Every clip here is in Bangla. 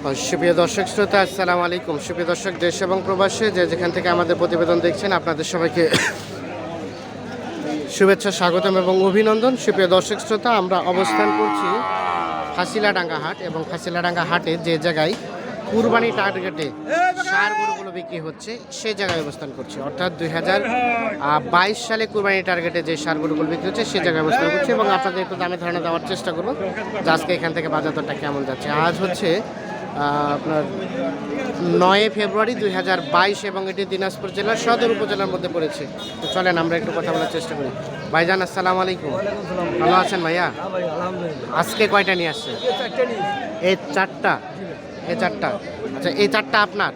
সুপ্রিয় দর্শক শ্রোতা, আসসালামু আলাইকুম। সুপ্রিয় দর্শক, দেশ এবং প্রবাসে যে যেখান থেকে আমাদের প্রতিবেদন দেখছেন, আপনাদের সবাইকে শুভেচ্ছা, স্বাগতম এবং অভিনন্দন। সুপ্রিয় দর্শক শ্রোতা, আমরা অবস্থান করছি ফাঁসিলাডাঙ্গা হাট এবং ফাঁসিলাডাঙ্গা হাটে যে জায়গায় কুরবানি টার্গেটে সার বিক্রি হচ্ছে, সে জায়গায় অবস্থান করছি। অর্থাৎ দুই হাজার বাইশ সালে কুরবানি টার্গেটে যে সার গরুগুলো বিক্রি হচ্ছে, সে জায়গায় অবস্থান করছি এবং আপনাদের একটু দামে ধারণা দেওয়ার চেষ্টা করব আজকে এখান থেকে বাজার দরটা কেমন যাচ্ছে। আজ হচ্ছে আপনার নয় ফেব্রুয়ারি দুই হাজার বাইশ এবং এটি দিনাজপুর জেলার সদর উপজেলার মধ্যে পড়েছে। তো চলেন আমরা একটু কথা বলার চেষ্টা করি। ভাইজান আসসালামু আলাইকুম। ভালো আছেন ভাইয়া? আজকে কয়টা নিয়ে আসছে এই চারটা। এই চারটা। আচ্ছা এই চারটা আপনার?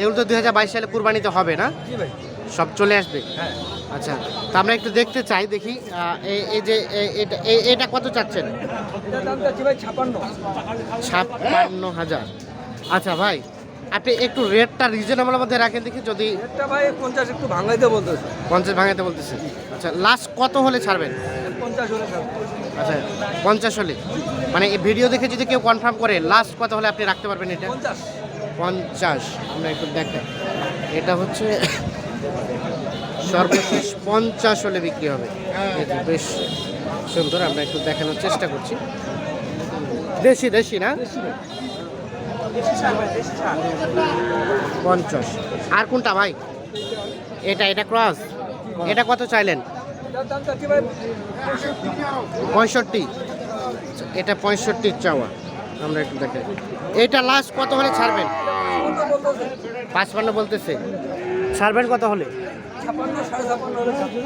এগুলো তো দুই হাজার বাইশ সালে কুরবানিতে হবে না? সব চলে আসবে? আচ্ছা তা আমরা একটু দেখতে চাই দেখি এই- যে এটা এটা কত চাচ্ছেন? ছাপ্পান্ন হাজার। আচ্ছা ভাই আপনি একটু রেটটা রিজনেবলের মধ্যে রাখেন দেখি যদি ভাই পঞ্চাশ একটু ভাঙাইতে বলতেছে। পঞ্চাশ ভাঙাতে বলতেছেন আচ্ছা লাস্ট কত হলে ছাড়বেন? পঞ্চাশ হলে আচ্ছা পঞ্চাশ হলে। মানে এই ভিডিও দেখে যদি কেউ কনফার্ম করে লাস্ট কত হলে আপনি রাখতে পারবেন এটা? পঞ্চাশ। পঞ্চাশ আমরা একটু দেখেন। এটা হচ্ছে সর্বশেষ পঞ্চাশ হলে বিক্রি হবে। বেশ সুন্দর আমরা একটু দেখানোর চেষ্টা করছি। দেশি দেশি না? পঞ্চাশ। আর কোনটা ভাই? এটা এটা ক্রস এটা কত চাইলেন? পঁয়ষট্টি। এটা পঁয়ষট্টির চাওয়া। আমরা একটু দেখেন এটা লাস্ট কত হলে ছাড়বেন? পাঁচপান্ন বলতেছে। ছাড়বেন কত হলে?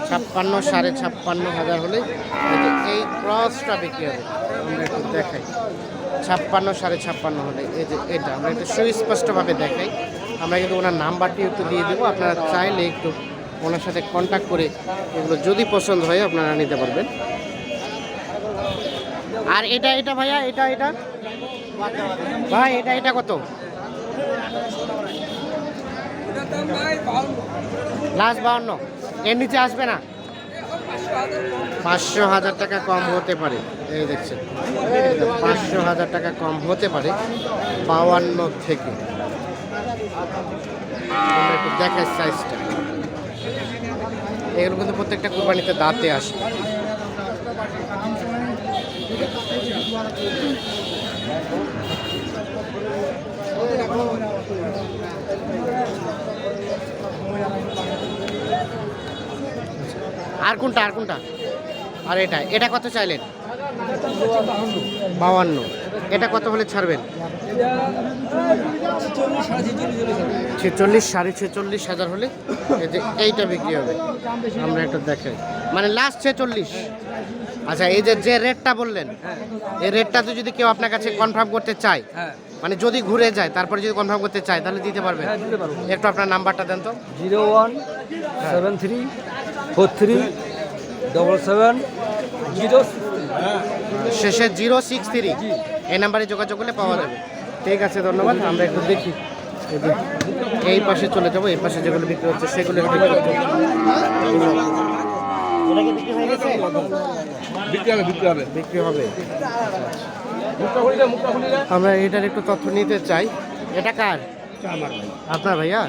ছাপ্পান্ন সাড়ে ছাপ্পান্ন হাজার হলে এই ক্রসটা বিক্রি হবে, আমরা একটু দেখাই। ছাপ্পান্ন সাড়ে ছাপ্পান্ন হলে এই যে এটা, আমরা একটু সুস্পষ্টভাবে দেখাই। আমরা কিন্তু ওনার নাম্বারটি একটু দিয়ে দেবো, আপনারা চাইলে একটু ওনার সাথে কন্ট্যাক্ট করে এগুলো যদি পছন্দ হয় আপনারা নিতে পারবেন। আর এটা এটা ভাইয়া, এটা এটা? ভাই, এটা এটা কত এটার দাম ভাই বাউন্ন লাস্ট বাউন্ন। এর নিচে আসবে না? পাঁচশো হাজার টাকা কম হতে পারে। এই দেখছেন। পাঁচশো হাজার টাকা কম হতে পারে বাউান্ন থেকে। দেখার সাইজটা এগুলো কিন্তু প্রত্যেকটা কোরবানিতে দাঁতে আসে আর কোনটা আর কোনটা? আর এটা এটা কত চাইলেন? বাউান্ন। এটা কত হলে ছাড়বেন? ছিচল্লিশ সাড়ে ছেচল্লিশ হাজার হলে যে এইটা বিক্রি হবে। আমরা একটু দেখাই মানে লাস্ট ছেচল্লিশ। আচ্ছা এই যে যে রেটটা বললেন এই রেটটাতে যদি কেউ আপনার কাছে কনফার্ম করতে চায় হ্যাঁ। মানে যদি ঘুরে যায় তারপরে যদি কনফার্ম করতে চায় তাহলে দিতে পারবেন? হ্যাঁ দিতে পারব। একটু আপনার নাম্বারটা দেন তো। Zero one seven three four three double seven zero শেষে জিরো সিক্স থ্রি এই নাম্বারে যোগাযোগ করলে পাওয়া যাবে। ঠিক আছে ধন্যবাদ। আমরা একটু দেখি। এই পাশে চলে যাব এই পাশে যেগুলো বিক্রি হচ্ছে সেগুলো বিক্রি হবে আমরা এটার একটু তথ্য নিতে চাই। এটা কার? আপনার ভাইয়া?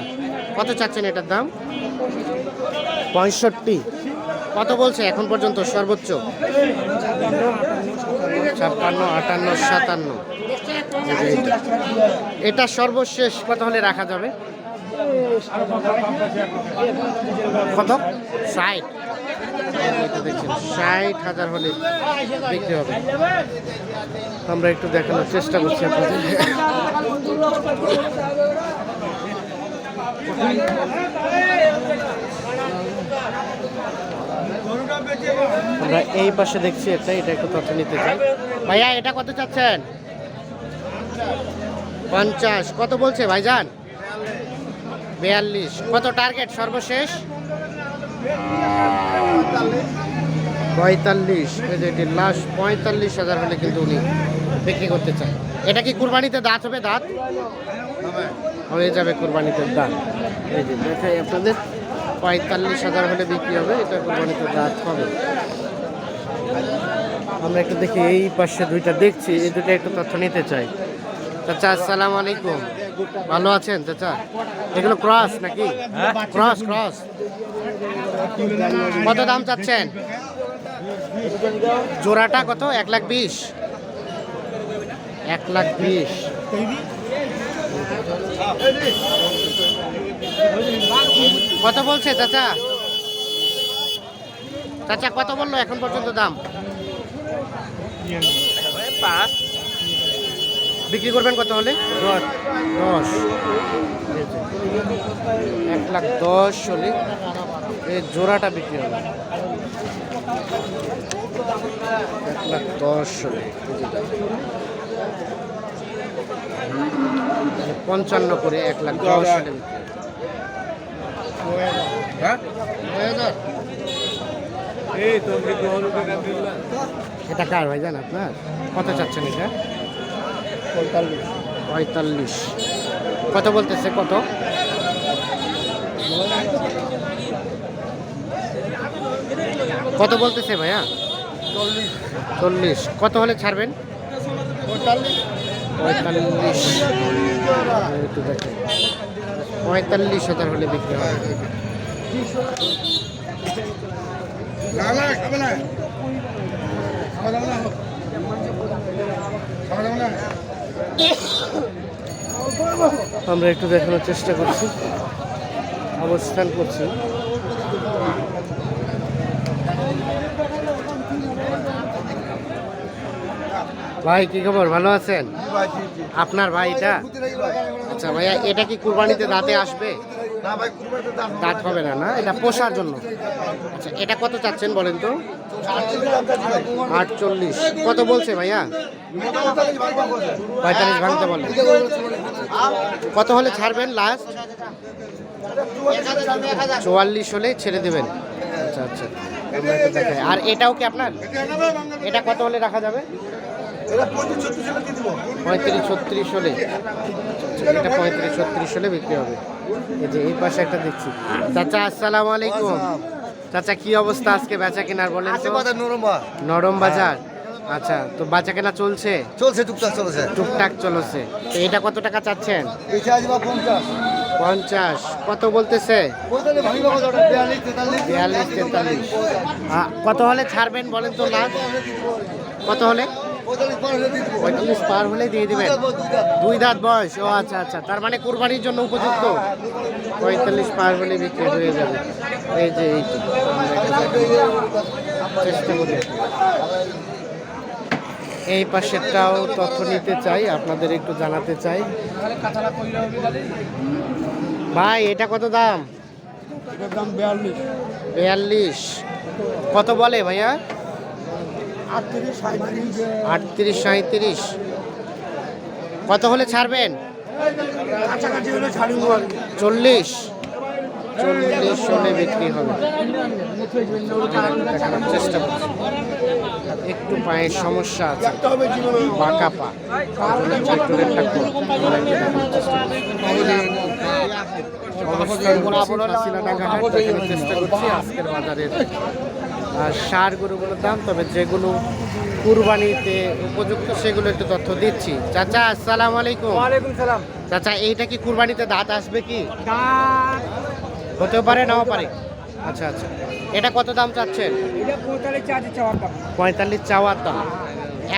কত চাচ্ছেন এটার দাম? পঁয়ষট্টি। কত বলছে এখন পর্যন্ত সর্বোচ্চ? ছাপ্পান্ন আটান্ন সাতান্ন। এটা সর্বশেষ কত হলে রাখা যাবে? কত? ষাট। দেখছেন ষাট হাজার হলে বিক্রি হবে। আমরা একটু দেখানোর চেষ্টা করছি আপনাদের। আমরা এই পাশে দেখছি একটা এটা একটু তথ্য নিতে চাই। ভাইয়া এটা কত চাচ্ছেন? পঞ্চাশ। কত বলছে ভাইজান? বিয়াল্লিশ। কত টার্গেট সর্বশেষ? পঁয়তাল্লিশ। এই যে এটি লাস্ট পঁয়তাল্লিশ হাজার হলে কিন্তু উনি বিক্রি করতে চায়। এটা কি কুরবানিতে দাঁত হবে দাঁত? হয়ে যাবে কুরবানিতে দাঁত। এই যে দেখাই আপনাদের, পঁয়তাল্লিশ হাজার হলে বিক্রি হবে, এটা কুরবানিতে দাঁত হবে। আমরা একটু দেখি, এই পাশে দুইটা দেখছি, এই দুটো একটু তথ্য নিতে চাই। চাচা, আসসালামু আলাইকুম। ভালো আছেন, চাচা? এগুলো ক্রস নাকি? Cross cross. কত দাম চাচ্ছেন? জোড়াটা কত? এক লাখ বিশ। এক লাখ বিশ। কত বলছে চাচা? চাচা, কত বলল এখন পর্যন্ত দাম? বিক্রি করবেন কত হলে? দশ এক লাখ দশ হলে এই জোড়াটা বিক্রি হবে। এক লাখ দশ হলে। পঞ্চান্ন করে এক লাখ দশ বিক্রি এটা কার ভাই জান আপনার? কত চাচ্ছেন এটা? পঁয়তাল্লিশ। কত বলতেছে কত? কত বলতেছে ভাইয়া? চল্লিশ। কত হলে ছাড়বেন? পঁয়তাল্লিশ একটু দেখেন পঁয়তাল্লিশ হাজার হলে বিক্রি হবে। আমরা একটু দেখানোর চেষ্টা করছি। অবস্থান করছি। ভাই কি খবর? ভালো আছেন? আপনার ভাই এটা? আচ্ছা ভাইয়া এটা কি কুরবানিতে দাঁতে আসবে? দাঁত হবে। না না? এটা পোষার জন্য। আচ্ছা এটা কত চাচ্ছেন বলেন তো? আটচল্লিশ। কত বলছে ভাইয়া? পঁয়তাল্লিশ ভাঙতে বলে। কত হলে ছাড়বেন লাস্ট চুয়াল্লিশ হলে ছেড়ে দেবেন। আচ্ছা আচ্ছা। আর এটাও কি আপনার? এটা কত হলে রাখা যাবে? পঁয়ত্রিশ ছত্রিশ হলে এটা পঁয়ত্রিশ ছত্রিশ হলে বিক্রি হবে। এই যে এই পাশে একটা দেখছি। চাচা আসসালামু আলাইকুম। চাচা কি অবস্থা আজকে বেচা কেনার বলেন নরম বাজার। আচ্ছা তো বেচা কেনা চলছে? চলছে টুকটাক চলছে। টুকটাক চলছে। তো এটা কত টাকা চাচ্ছেন? পঞ্চাশ। কত বলতেছে? বিয়াল্লিশ তেতাল্লিশ। কত হলে ছাড়বেন বলেন তো লাস্ট কত হলে? পঁয়তাল্লিশ পার হলে দিয়ে দিবো। পঁয়তাল্লিশ পার হলে দিয়ে দিবেন? দুই দাঁত বয়স ও আচ্ছা আচ্ছা। তার মানে কোরবানির জন্য উপযুক্ত? পঁয়তাল্লিশ পার হলে বিক্রি হয়ে যাবে। এই যে এইটি চেষ্টা করি। এই পাশেরটাও তথ্য নিতে চাই আপনাদের একটু জানাতে চাই। ভাই এটা কত দাম? দাম বিয়াল্লিশ। বিয়াল্লিশ। কত বলে ভাইয়া? আটত্রিশ সাঁত্রিশ কত হলে ছাড়বেন? চল্লিশ। চল্লিশ হলে বিক্রি হবে। চেষ্টা করছি। একটু পায়ের সমস্যা আছে। বাঁকা পা। চেষ্টা করছি। আজকের বাজারের সার গরুগুলোর দাম তবে যেগুলো কুরবানিতে উপযুক্ত সেগুলো একটু তথ্য দিচ্ছি। চাচা আসসালামু আলাইকুম। ওয়ালাইকুম সালাম। চাচা এইটা কি কুরবানিতে দাঁত আসবে কি? হতেও পারে নাও পারে। আচ্ছা আচ্ছা। এটা কত দাম চাচ্ছেন? পঁয়তাল্লিশ চাওয়ার দাম।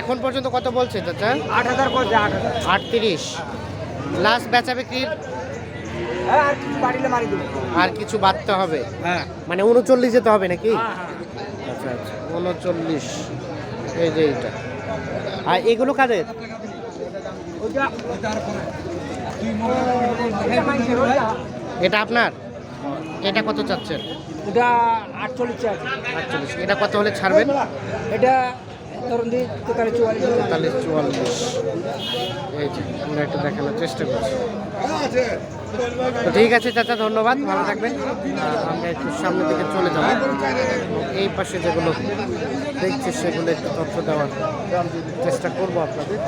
এখন পর্যন্ত কত বলছে চাচা? আট হাজার আট হাজার। আটত্রিশ। লাস্ট বেচা বিক্রির হ্যাঁ আর কিছু বাড়তে হবে? হ্যাঁ। মানে উনচল্লিশ যেতে হবে নাকি? হ্যাঁ। উনচল্লিশ এই যে এইটা। আর এগুলো কাদের? এটা এটা আপনার? এটা কত চাচ্ছেন? ওটা আটচল্লিশ আটচল্লিশ। এটা কত হলে ছাড়বেন? এটা ধরুন দিই তেতাল্লিশ চুয়াল্লিশ এই যে, আমরা একটু দেখানোর চেষ্টা করছি। ঠিক আছে চাচা, ধন্যবাদ, ভালো থাকবেন। আমরা একটু সামনের দিকে চলে যাব। এই পাশে যেগুলো দেখছি, সেগুলো একটু তথ্য দেওয়ার চেষ্টা করব আপনাদের।